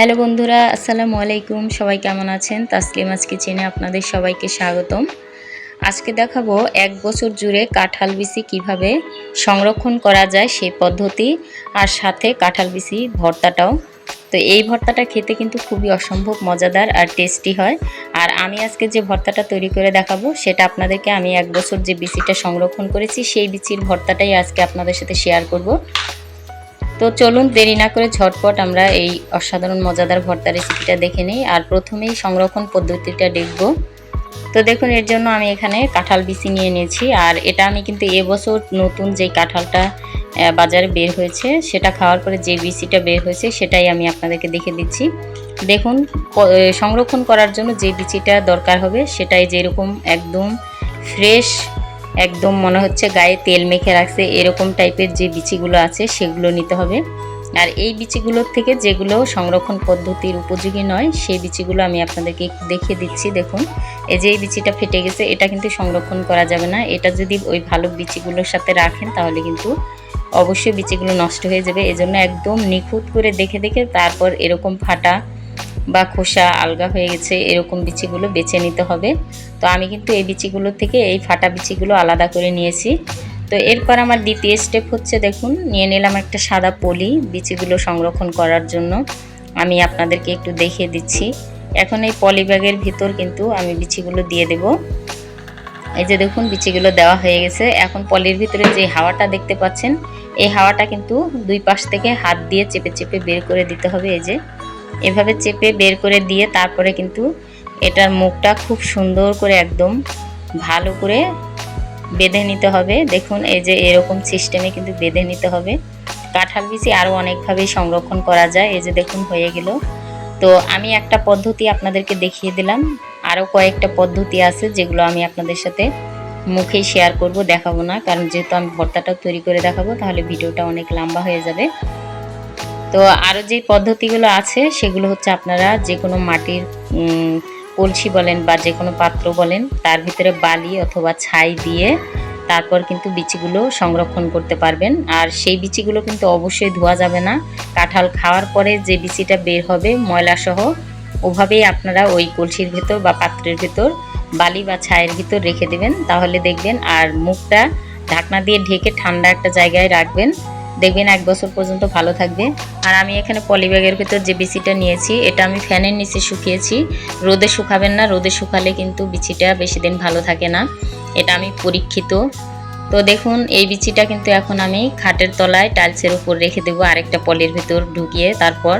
Hello বন্ধুরা, আসসালামু আলাইকুম। সবাই কেমন আছেন? তাসলিমাস কিচেনে আপনাদের সবাইকে স্বাগতম। আজকে দেখাবো এক বছর জুড়ে কাঁঠাল বিচি কীভাবে সংরক্ষণ করা যায় সেই পদ্ধতি আর সাথে কাঁঠাল বিচি ভর্তাটাও। তো এই ভর্তাটা খেতে কিন্তু খুবই অসম্ভব মজাদার আর টেস্টি হয়। আর আমি আজকে যে ভর্তাটা তৈরি করে দেখাবো, সেটা আপনাদেরকে আমি এক বছর যে বিচিটা সংরক্ষণ করেছি, সেই বিচির ভর্তাটাই আজকে আপনাদের সাথে শেয়ার করব। তো চলুন দেরি না করে ঝটপট আমরা এই অসাধারণ, মজাদার ভর্তা রেসিপিটা দেখে নিই। আর প্রথমেই সংরক্ষণ পদ্ধতিটা দেখব। তো দেখুন, এর জন্য আমি এখানে কাঁঠাল বিচি নিয়ে নিয়েছি। আর এটা আমি কিন্তু এবছর নতুন যে কাঁঠালটা বাজারে বের হয়েছে, সেটা খাওয়ার পরে যে বিচিটা বের হয়েছে, সেটাই আমি আপনাদেরকে দেখে দিচ্ছি। দেখুন সংরক্ষণ করার জন্য যে বিচিটা দরকার হবে, সেটাই যেরকম একদম ফ্রেশ একদম মনে হচ্ছে গায়ে তেল মেখে রাখছে, এরকম টাইপের যে বিচিগুলো আছে সেগুলো নিতে হবে। আর এই বিচিগুলোর থেকে যেগুলো সংরক্ষণ পদ্ধতির উপযোগী নয়, সেই বিচিগুলো আমি আপনাদেরকে একটু দেখিয়ে দিচ্ছি। দেখুন, এই যে এই বিচিটা ফেটে গেছে, এটা কিন্তু সংরক্ষণ করা যাবে না। এটা যদি ওই ভালো বিচিগুলোর সাথে রাখেন, তাহলে কিন্তু অবশ্যই বিচিগুলো নষ্ট হয়ে যাবে। এজন্য একদম নিখুঁত করে দেখে দেখে তারপর এরকম ফাটা বা খোসা আলগা হয়ে গেছে, এরকম বিচিগুলো বেছে নিতে হবে। তো আমি কিন্তু এই বিচিগুলোর থেকে এই ফাটা বিচিগুলো আলাদা করে নিয়েছি। তো এরপর আমার দ্বিতীয় স্টেপ হচ্ছে দেখুন, নিয়ে নিলাম একটা সাদা পলি বিচিগুলো সংরক্ষণ করার জন্য। আমি আপনাদেরকে একটু দেখিয়ে দিচ্ছি। এখন এই পলি ব্যাগের ভিতর কিন্তু আমি বিচিগুলো দিয়ে দেব। এই যে দেখুন, বিচিগুলো দেওয়া হয়ে গেছে। এখন পলির ভিতরে যে হাওয়াটা দেখতে পাচ্ছেন, এই হাওয়াটা কিন্তু দুই পাশ থেকে হাত দিয়ে চেপে চেপে বের করে দিতে হবে। এই যে এভাবে চেপে বের করে দিয়ে তারপরে কিন্তু এটার মুখটা খুব সুন্দর করে একদম ভালো করে বেঁধে নিতে হবে। দেখুন, এই যে এরকম সিস্টেমে কিন্তু বেঁধে নিতে হবে। কাঁঠাল বিচি আরও অনেকভাবেই সংরক্ষণ করা যায়। এই যে দেখুন, হয়ে গেল। তো আমি একটা পদ্ধতি আপনাদেরকে দেখিয়ে দিলাম। আরও কয়েকটা পদ্ধতি আছে যেগুলো আমি আপনাদের সাথে মুখেই শেয়ার করব, দেখাবো না। কারণ যেহেতু আমি ভর্তাটাও তৈরি করে দেখাবো, তাহলে ভিডিওটা অনেক লম্বা হয়ে যাবে। তো আরও যে পদ্ধতিগুলো আছে, সেগুলো হচ্ছে আপনারা যে কোনো মাটির কলসি বলেন বা যে কোনো পাত্র বলেন, তার ভিতরে বালি অথবা ছাই দিয়ে তারপর কিন্তু বিচিগুলো সংরক্ষণ করতে পারবেন। আর সেই বিচিগুলো কিন্তু অবশ্যই ধোয়া যাবে না। কাঁঠাল খাওয়ার পরে যে বিচিটা বের হবে, ময়লাসহ, ওভাবেই আপনারা ওই কলসির ভেতর বা পাত্রের ভেতর বালি বা ছায়ের ভিতর রেখে দেবেন। তাহলে দেখবেন আর মুখটা ঢাকনা দিয়ে ঢেকে ঠান্ডা একটা জায়গায় রাখবেন। দেখবেন এক বছর পর্যন্ত ভালো থাকবে। আর আমি এখানে পলিব্যাগের ভিতর যে বিচিটা নিয়েছি, এটা আমি ফ্যানের নিচে শুকিয়েছি। রোদে শুকাবেন না, রোদে শুকালে কিন্তু বিচিটা বেশি দিন ভালো থাকে না। এটা আমি পরীক্ষিত। তো দেখুন, এই বিচিটা কিন্তু এখন আমি খাটের তলায় টাইলসের উপর রেখে দেবো আরেকটা পলির ভিতর ঢুকিয়ে তারপর।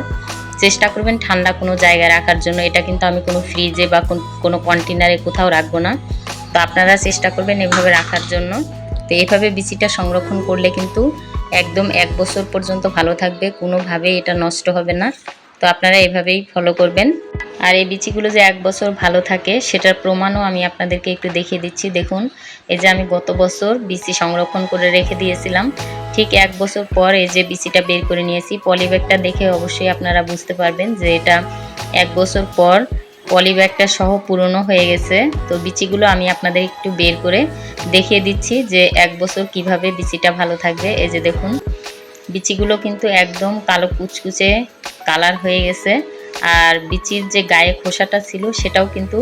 চেষ্টা করবেন ঠান্ডা কোনো জায়গায় রাখার জন্য। এটা কিন্তু আমি কোনো ফ্রিজে বা কোনো কন্টেনারে কোথাও রাখব না। তো আপনারা চেষ্টা করবেন এভাবে রাখার জন্য। তো এভাবে বিচিটা সংরক্ষণ করলে কিন্তু একদম এক বছর পর্যন্ত ভালো থাকবে, কোনোভাবেই এটা নষ্ট হবে না। তো আপনারা এভাবেই ফলো করবেন। আর এই বিচিগুলো যে এক বছর ভালো থাকে, সেটার প্রমাণও আমি আপনাদেরকে একটু দেখিয়ে দিচ্ছি। দেখুন, এই যে আমি গত বছর বিচি সংরক্ষণ করে রেখে দিয়েছিলাম। ঠিক এক বছর পর এই যে বিচিটা বের করে নিয়েছি। পলিব্যাগটা দেখে অবশ্যই আপনারা বুঝতে পারবেন যে এটা এক বছর পর পলিব্যাগটা সহ পুরনো হয়ে গেছে। তো বিচিগুলো আমি আপনাদের একটু বের করে দেখিয়ে দিচ্ছি যে এক বছর কীভাবে বিচিটা ভালো থাকবে। এই যে দেখুন, বিচিগুলো কিন্তু একদম কালো কুচকুচে কালার হয়ে গেছে। আর বিচির যে গায়ে খোসাটা ছিল সেটাও কিন্তু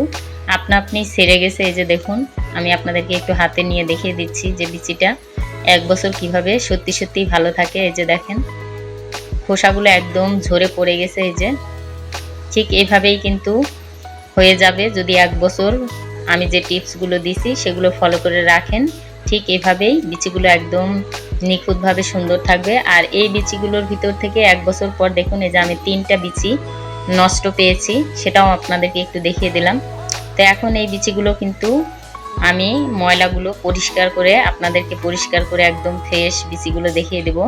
আপনা আপনি সেরে গেছে। এই যে দেখুন, আমি আপনাদেরকে একটু হাতে নিয়ে দেখিয়ে দিচ্ছি যে বিচিটা এক বছর কীভাবে সত্যি সত্যি ভালো থাকে। এই যে দেখেন, খোসাগুলো একদম ঝরে পড়ে গেছে। এই যে ঠিক এভাবেই কিন্তু হয়ে যাবে যদি এক বছর আমি যে টিপসগুলো দিছি সেগুলো ফলো করে রাখেন, ঠিক এভাবেই বিচিগুলো একদম নিখুঁতভাবে সুন্দর থাকবে। আর এই বিচিগুলোর ভিতর থেকে এক বছর পর দেখুন, এই যে আমি তিনটা বিচি নষ্ট পেয়েছি, সেটাও আপনাদেরকে একটু দেখিয়ে দিলাম। তো এখন এই বিচিগুলো কিন্তু আমি ময়লাগুলো পরিষ্কার করে আপনাদেরকে পরিষ্কার করে একদম ফ্রেশ বিচিগুলো দেখিয়ে দেব।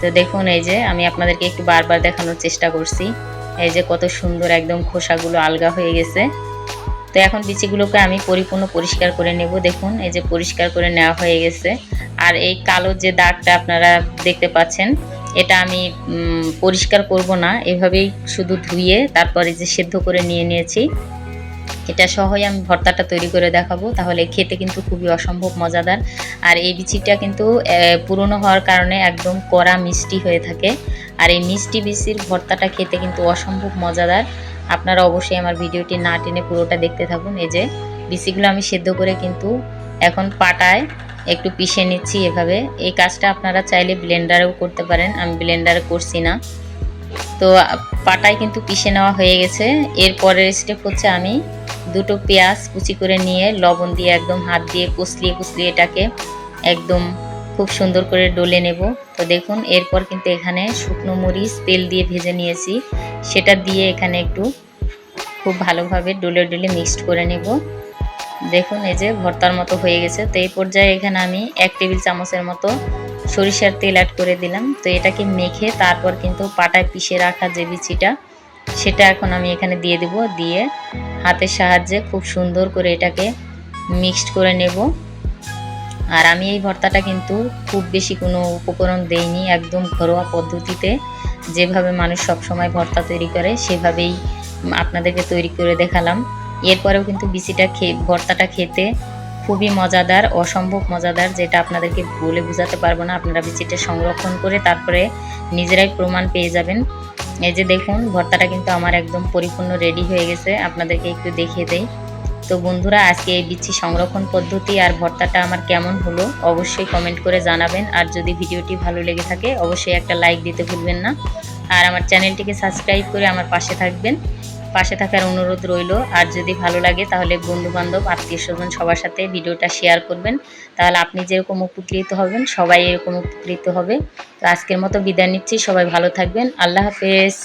তো দেখুন, এই যে আমি আপনাদেরকে একটু বারবার দেখানোর চেষ্টা করছি। এই যে কত সুন্দর একদম খোসাগুলো আলগা হয়ে গেছে। তো এখন বিচিগুলোকে আমি পরিপূর্ণ পরিষ্কার করে নেব, দেখুন, এই যে পরিষ্কার করে নেওয়া হয়ে গেছে। আর এই কালো যে দাগটা আপনারা দেখতে পাচ্ছেন, এটা আমি পরিষ্কার করব না, এভাবেই শুধু ধুয়ে তারপরে যে সেদ্ধ করে নিয়ে নিয়েছি। এটা সহই আমি ভর্তাটা তৈরি করে দেখাবো। তাহলে খেতে কিন্তু খুবই অসম্ভব মজাদার। আর এই বিচিটা কিন্তু পুরনো হওয়ার কারণে একদম কড়া মিষ্টি হয়ে থাকে। আর এই মিষ্টি বিচির ভর্তাটা খেতে কিন্তু অসম্ভব মজাদার। আপনারা অবশ্যই আমার ভিডিওটি না টেনে পুরোটা দেখতে থাকুন। এই যে বিচিগুলো আমি সেদ্ধ করে কিন্তু এখন পাটায় একটু পিষে নিচ্ছি এভাবে। এই কাজটা আপনারা চাইলে ব্লেন্ডারেও করতে পারেন। আমি ব্লেন্ডারে করছি না। তো, পাটায় কিন্তু পিষে নেওয়া হয়ে গেছে। এরপরের স্টেপ হচ্ছে আমি দুটো পেঁয়াজ কুচি করে নিয়ে লবণ দিয়ে একদম হাত দিয়ে কুচলিয়ে কুচলিয়ে এটাকে একদম খুব সুন্দর করে ডলে নেব। তো দেখুন, এরপর কিন্তু এখানে শুকনো মরিচ, তেল দিয়ে ভেজে নিয়েছি। সেটা দিয়ে এখানে একটু খুব ভালোভাবে ডলে ডলে মিক্সড করে নেব। দেখুন, এই যে ভর্তার মতো হয়ে গেছে। তো এই পর্যায়ে এখানে আমি এক টেবিল চামচের মতো সরিষার তেল অ্যাড করে দিলাম। তো এটাকে মেখে তারপর কিন্তু পাটায় পিষে রাখা যে বিচিটা সেটা এখন আমি এখানে দিয়ে দেব। দিয়ে হাতের সাহায্যে খুব সুন্দর করে এটাকে মিক্সড করে নেব। আর আমি এই ভর্তাটা কিন্তু খুব বেশি কোনো উপকরণ দেইনি, একদম ঘরোয়া পদ্ধতিতে। যেভাবে মানুষ সবসময় ভর্তা তৈরি করে, সেভাবেই আপনাদেরকে তৈরি করে দেখালাম। এরপরেও কিন্তু বিচিটা খেয়ে ভর্তাটা খেতে খুবই মজাদার, অসম্ভব মজাদার, যেটা আপনাদেরকে বলে বোঝাতে পারব না। আপনারা বিচিটা সংরক্ষণ করে তারপরে নিজেরাই প্রমাণ পেয়ে যাবেন। এই যে দেখুন, ভর্তাটা কিন্তু আমার একদম পরিপূর্ণ রেডি হয়ে গেছে। আপনাদেরকে একটু দেখিয়ে দেই। তো বন্ধুরা, আজকে এই বিচ্ছি সংরক্ষণ পদ্ধতি আর ভর্তাটা আমার কেমন হলো অবশ্যই কমেন্ট করে জানাবেন। আর যদি ভিডিওটি ভালো লেগে থাকে, অবশ্যই একটা লাইক দিতে ভুলবেন না। আর আমার চ্যানেলটিকে সাবস্ক্রাইব করে আমার পাশে থাকবেন। পাশে থাকার অনুরোধ রইল। আর যদি ভালো লাগে তাহলে বন্ধুবান্ধব আত্মীয় স্বজন সবার সাথে ভিডিওটা শেয়ার করবেন। তাহলে আপনি যেরকম উপকৃত হবেন, সবাই এরকম উপকৃত হবে। তো আজকের মতো বিদায় নিচ্ছি। সবাই ভালো থাকবেন। আল্লাহ হাফেজ।